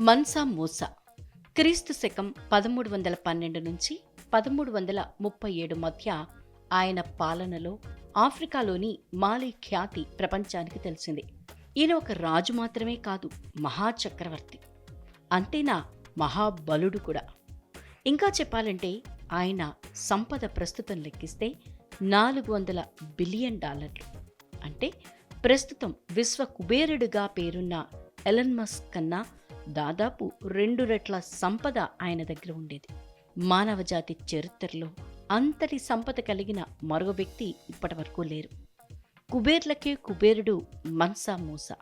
మన్సా మూసా. క్రీస్తు శకం పదమూడు వందల పన్నెండు నుంచి పదమూడు వందల ముప్పై ఏడు మధ్య ఆయన పాలనలో ఆఫ్రికాలోని మాలి ఖ్యాతి ప్రపంచానికి తెలిసింది. ఈయన ఒక రాజు మాత్రమే కాదు మహాచక్రవర్తి అంతేనా? మహాబలుడు కూడా. ఇంకా చెప్పాలంటే ఆయన సంపద ప్రస్తుతం లెక్కిస్తే నాలుగు వందల బిలియన్ డాలర్లు. అంటే ప్రస్తుతం విశ్వ కుబేరుడుగా పేరున్న ఎలన్ మస్క్ కన్నా దాదాపు రెండు రెట్ల సంపద ఆయన దగ్గర ఉండేది. మానవజాతి చరిత్రలో అంతటి సంపద కలిగిన మరో వ్యక్తి ఇప్పటి వరకు లేరు. కుబేర్లకే కుబేరుడు మన్సా మూసా.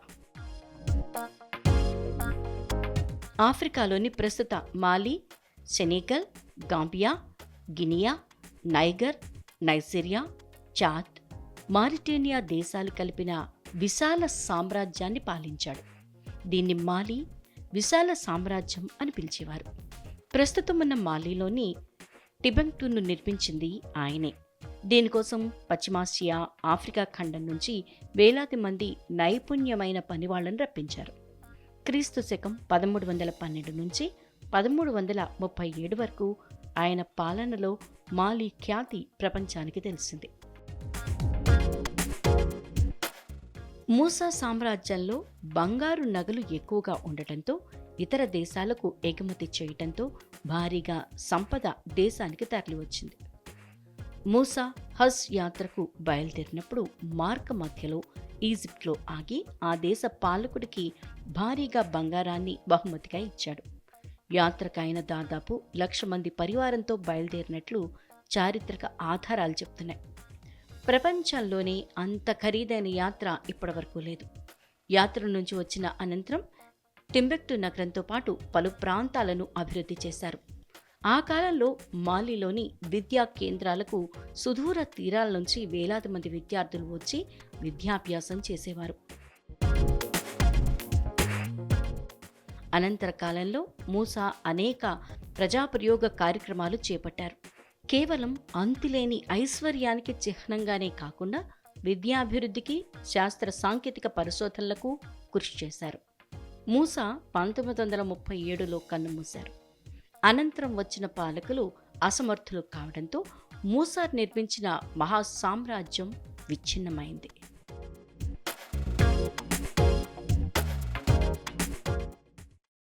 ఆఫ్రికాలోని ప్రస్తుత Mali Senegal Gambia Guinea Niger Nigeria Chad Mauritania దేశాలు కలిపిన విశాల సామ్రాజ్యాన్ని పాలించాడు. దీన్ని మాలి విశాల సామ్రాజ్యం అని పిలిచేవారు. ప్రస్తుతం ఉన్న మాలీలోని టిబెంగ్టును నిర్మించింది ఆయనే. దీనికోసం పశ్చిమాసియా ఆఫ్రికా ఖండం నుంచి వేలాది మంది నైపుణ్యమైన పనివాళ్ళను రప్పించారు. క్రీస్తు శకం పదమూడు వందల పన్నెండు నుంచి పదమూడు వందల ముప్పై ఏడు వరకు ఆయన పాలనలో మాలి ఖ్యాతి ప్రపంచానికి తెలిసింది. మూసా సామ్రాజ్యంలో బంగారు నగలు ఎక్కువగా ఉండటంతో ఇతర దేశాలకు ఎగుమతి చేయటంతో భారీగా సంపద దేశానికి తరలివచ్చింది. మూసా హజ్ యాత్రకు బయలుదేరినప్పుడు మార్క్ మధ్యలో ఈజిప్ట్లో ఆగి ఆ దేశ పాలకుడికి భారీగా బంగారాన్ని బహుమతిగా ఇచ్చాడు. యాత్రకైన దాదాపు లక్ష మంది పరివారంతో బయలుదేరినట్లు చారిత్రక ఆధారాలు చెప్తున్నాయి. ప్రపంచంలోనే అంత ఖరీదైన యాత్ర ఇప్పటివరకు లేదు. యాత్ర నుంచి వచ్చిన అనంతరం టింబెక్టు నగరంతో పాటు పలు ప్రాంతాలను అభివృద్ధి చేశారు. ఆ కాలంలో మాలిలోని విద్యా కేంద్రాలకు సుదూర తీరాల నుంచి వేలాది మంది విద్యార్థులు వచ్చి విద్యాభ్యాసం చేసేవారు. అనంతర కాలంలో మూసా అనేక ప్రజాప్రయోగ కార్యక్రమాలు చేపట్టారు. కేవలం అంతులేని ఐశ్వర్యానికి చిహ్నంగానే కాకుండా విద్యాభివృద్ధికి శాస్త్ర సాంకేతిక పరిశోధనలకు కృషి చేశారు. మూసా పంతొమ్మిది వందల ముప్పై ఏడులో కన్నుమూశారు. అనంతరం వచ్చిన పాలకులు అసమర్థులు కావడంతో మూసా నిర్మించిన మహా సామ్రాజ్యం విచ్ఛిన్నమైంది.